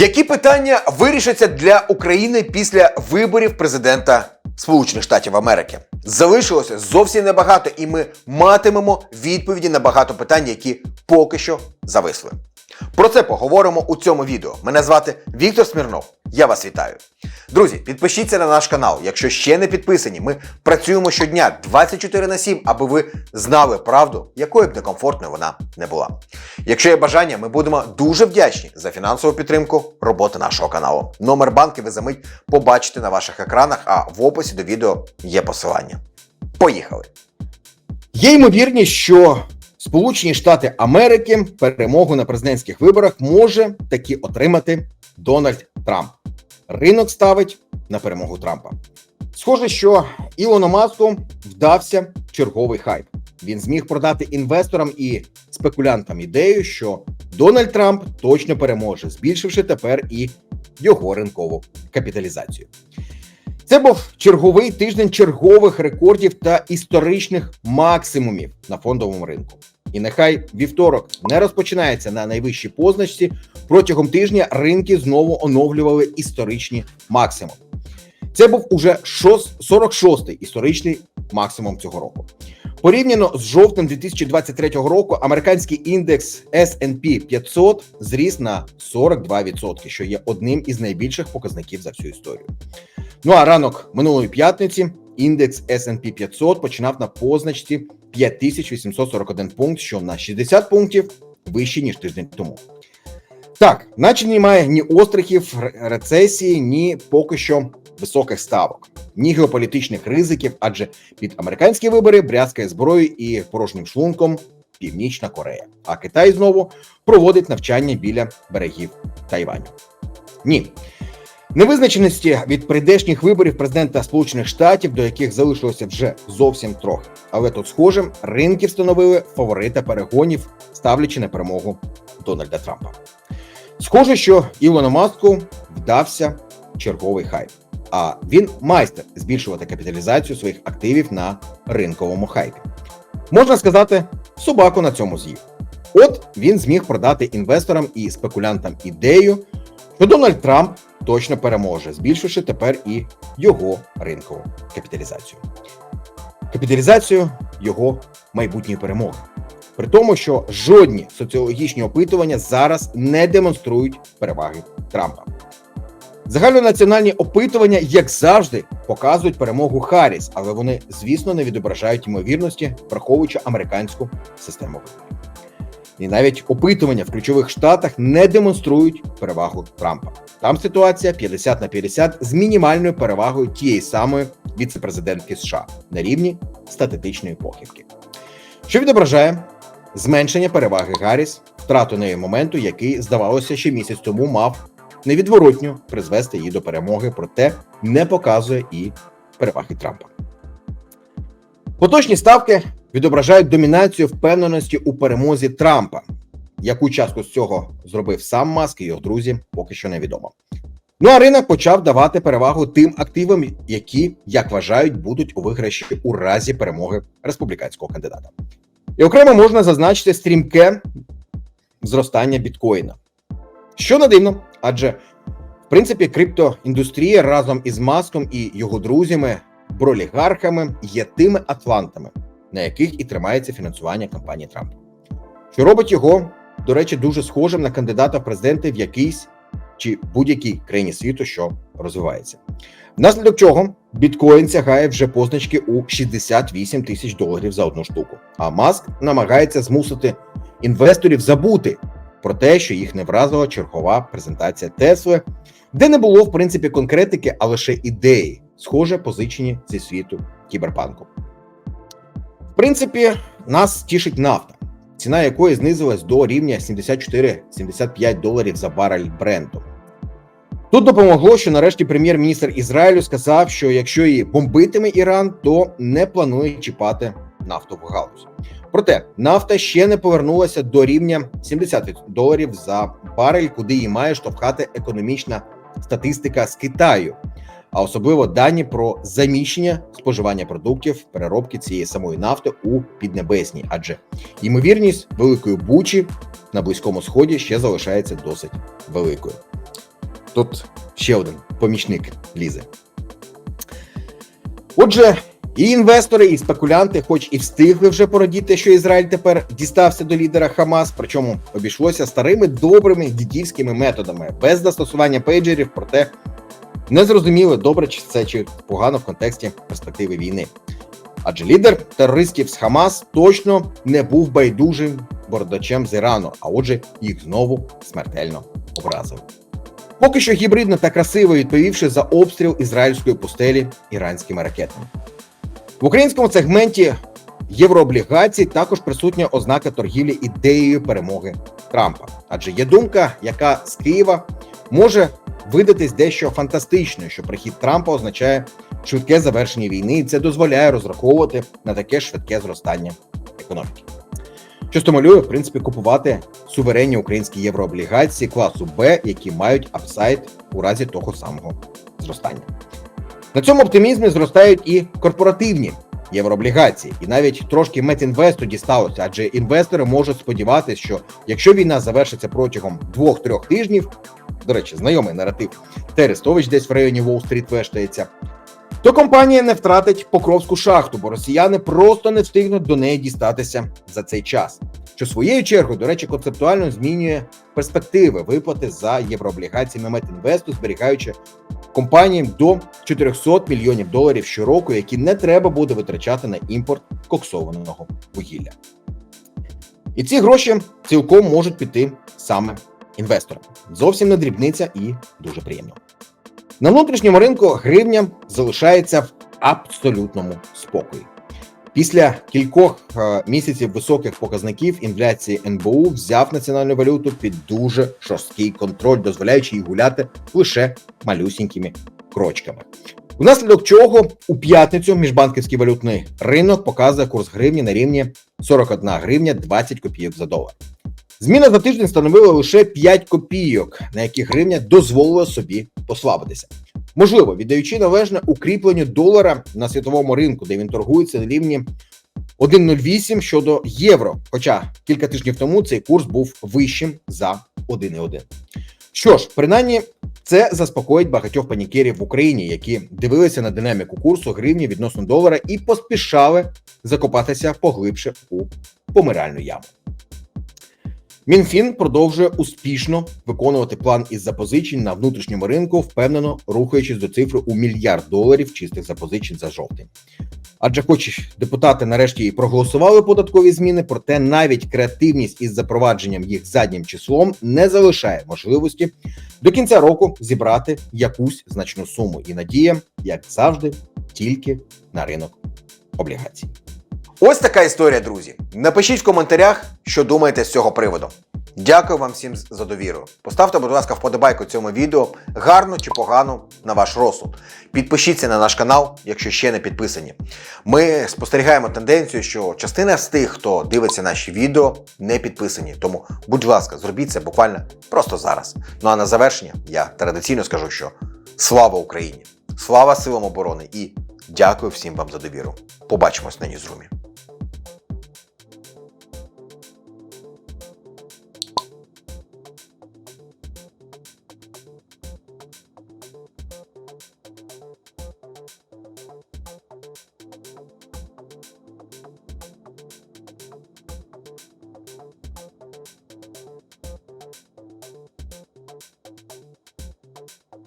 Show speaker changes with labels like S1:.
S1: Які питання вирішаться для України після виборів президента Сполучених Штатів Америки? Залишилося зовсім небагато, і ми матимемо відповіді на багато питань, які поки що зависли. Про це поговоримо у цьому відео. Мене звати Віктор Смірнов. Я вас вітаю. Друзі, підпишіться на наш канал, якщо ще не підписані. Ми працюємо щодня 24 на 7, аби ви знали правду, якою б некомфортною вона не була. Якщо є бажання, ми будемо дуже вдячні за фінансову підтримку роботи нашого каналу. Номер банки ви за мить побачите на ваших екранах, а в описі до відео є посилання. Поїхали!
S2: Є ймовірність, що Сполучені Штати Америки перемогу на президентських виборах може таки отримати Дональд Трамп. Ринок ставить на перемогу Трампа. Схоже, що Ілону Маску вдався черговий хайп. Він зміг продати інвесторам і спекулянтам ідею, що Дональд Трамп точно переможе, збільшивши тепер і його ринкову капіталізацію. Це був черговий тиждень чергових рекордів та історичних максимумів на фондовому ринку. І нехай вівторок не розпочинається на найвищій позначці. Протягом тижня ринки знову оновлювали історичні максимуми. Це був уже 46-й історичний максимум цього року. Порівняно з жовтнем 2023 року, американський індекс S&P 500 зріс на 42%, що є одним із найбільших показників за всю історію. Ну а ранок минулої п'ятниці індекс S&P 500 починав на позначці 5841 пункт, що на 60 пунктів вище ніж тиждень тому. Так, наче немає ні острахів рецесії, ні поки що високих ставок, ні геополітичних ризиків, адже під американські вибори брязкає зброєю і порожнім шлунком Північна Корея. А Китай знову проводить навчання біля берегів Тайваню. Ні. Невизначеності від прийдешніх виборів президента Сполучених Штатів, до яких залишилося вже зовсім трохи. Але тут, схоже, ринки встановили фаворита перегонів, ставлячи на перемогу Дональда Трампа. Схоже, що Ілону Маску вдався черговий хайп. А він майстер збільшувати капіталізацію своїх активів на ринковому хайпі. Можна сказати, собаку на цьому з'їв. От він зміг продати інвесторам і спекулянтам ідею, що Дональд Трамп точно переможе, збільшивши тепер і його ринкову капіталізацію. Капіталізацію його майбутньої перемоги. При тому, що жодні соціологічні опитування зараз не демонструють переваги Трампа. Загальнонаціональні опитування, як завжди, показують перемогу Харріс, але вони, звісно, не відображають ймовірності, враховуючи американську систему виборів. І навіть опитування в ключових штатах не демонструють перевагу Трампа. Там ситуація 50 на 50 з мінімальною перевагою тієї самої віцепрезидентки США на рівні статистичної похибки, що відображає зменшення переваги Гарріс, втрату неї моменту, який, здавалося, ще місяць тому мав невідворотньо призвести її до перемоги, проте не показує і переваги Трампа. Поточні ставки відображають домінацію впевненості у перемозі Трампа. Яку частку з цього зробив сам Маск і його друзі, поки що невідомо. Ну а ринок почав давати перевагу тим активам, які, як вважають, будуть у виграші у разі перемоги республіканського кандидата. І окремо можна зазначити стрімке зростання біткоїна. Що не дивно, адже в принципі криптоіндустрія разом із Маском і його друзями, бролігархами є тими атлантами, на яких і тримається фінансування кампанії Трампа, що робить його, до речі, дуже схожим на кандидата в президенти в якійсь чи будь-якій країні світу, що розвивається. Внаслідок чого біткоін сягає вже позначки у 68 тисяч доларів за одну штуку. А Маск намагається змусити інвесторів забути про те, що їх не вразила чергова презентація Тесли, де не було в принципі конкретики, а лише ідеї, схоже позичені зі світу кіберпанку. Принципі, нас тішить нафта, ціна якої знизилась до рівня 74-75 доларів за барель бренду. Тут допомогло, що нарешті прем'єр-міністр Ізраїлю сказав, що якщо і бомбитиме Іран, то не планує чіпати нафтову галузь. Проте нафта ще не повернулася до рівня 70 доларів за барель, куди її має штовхати економічна статистика з Китаю, а особливо дані про заміщення споживання продуктів переробки цієї самої нафти у Піднебесній, адже ймовірність великої бучі на близькому сході ще залишається досить великою. тут ще один помічник лізе. Отже, і інвестори, і спекулянти, хоч і встигли вже породіти, що Ізраїль тепер дістався до лідера Хамас, причому обійшлося старими добрими дідівськими методами, без застосування пейджерів, проте не зрозуміли, добре чи це чи погано в контексті перспективи війни. Адже лідер терористів з Хамас точно не був байдужим бородачем з Ірану, а отже, їх знову смертельно образив. Поки що гібридно та красиво відповівши за обстріл ізраїльської пустелі іранськими ракетами. В українському сегменті єврооблігацій також присутня ознака торгівлі ідеєю перемоги Трампа, адже є думка, яка з Києва може видатись дещо фантастичною, що прихід Трампа означає швидке завершення війни, і це дозволяє розраховувати на таке швидке зростання економіки. Що стимулює, в принципі, купувати суверенні українські єврооблігації класу Б, які мають апсайд у разі того самого зростання. На цьому оптимізмі зростають і корпоративні єврооблігації, і навіть трошки метінвесту дісталося, адже інвестори можуть сподіватися, що якщо війна завершиться протягом 2-3 тижнів, до речі, знайомий наратив Терестович десь в районі Уолл-стріт вештається, то компанія не втратить Покровську шахту, бо росіяни просто не встигнуть до неї дістатися за цей час. Що своєю чергою, до речі, концептуально змінює перспективи виплати за єврооблігаціями Метінвесту, зберігаючи компаніям до 400 мільйонів доларів щороку, які не треба буде витрачати на імпорт коксованого вугілля. І ці гроші цілком можуть піти саме інвесторам. Зовсім не дрібниця і дуже приємно. На внутрішньому ринку гривня залишається в абсолютному спокої. Після кількох е, місяців високих показників інфляції НБУ взяв національну валюту під дуже жорсткий контроль, дозволяючи їй гуляти лише малюсінькими крочками. Внаслідок чого у п'ятницю міжбанківський валютний ринок показує курс гривні на рівні 41 гривня 20 копійок за долар. Зміна за тиждень становила лише 5 копійок, на які гривня дозволила собі послабитися. Можливо, віддаючи належне укріпленню долара на світовому ринку, де він торгується на рівні 1,08 щодо євро. Хоча кілька тижнів тому цей курс був вищим за 1,1. Що ж, принаймні, це заспокоїть багатьох панікерів в Україні, які дивилися на динаміку курсу гривні відносно долара і поспішали закопатися поглибше у помиральну яму. Мінфін продовжує успішно виконувати план із запозичень на внутрішньому ринку, впевнено рухаючись до цифри у мільярд доларів чистих запозичень за жовтень. Адже, хоч депутати нарешті і проголосували податкові зміни, проте навіть креативність із запровадженням їх заднім числом не залишає можливості до кінця року зібрати якусь значну суму. І надія, як завжди, тільки на ринок облігацій.
S1: Ось така історія, друзі. Напишіть в коментарях, що думаєте з цього приводу. Дякую вам всім за довіру. Поставте, будь ласка, вподобайку цьому відео, гарно чи погано на ваш розсуд. Підпишіться на наш канал, якщо ще не підписані. Ми спостерігаємо тенденцію, що частина з тих, хто дивиться наші відео, не підписані. Тому, будь ласка, зробіть це буквально просто зараз. Ну а на завершення я традиційно скажу, що слава Україні! Слава силам оборони і дякую всім вам за довіру. Побачимось на Ньюзрумі.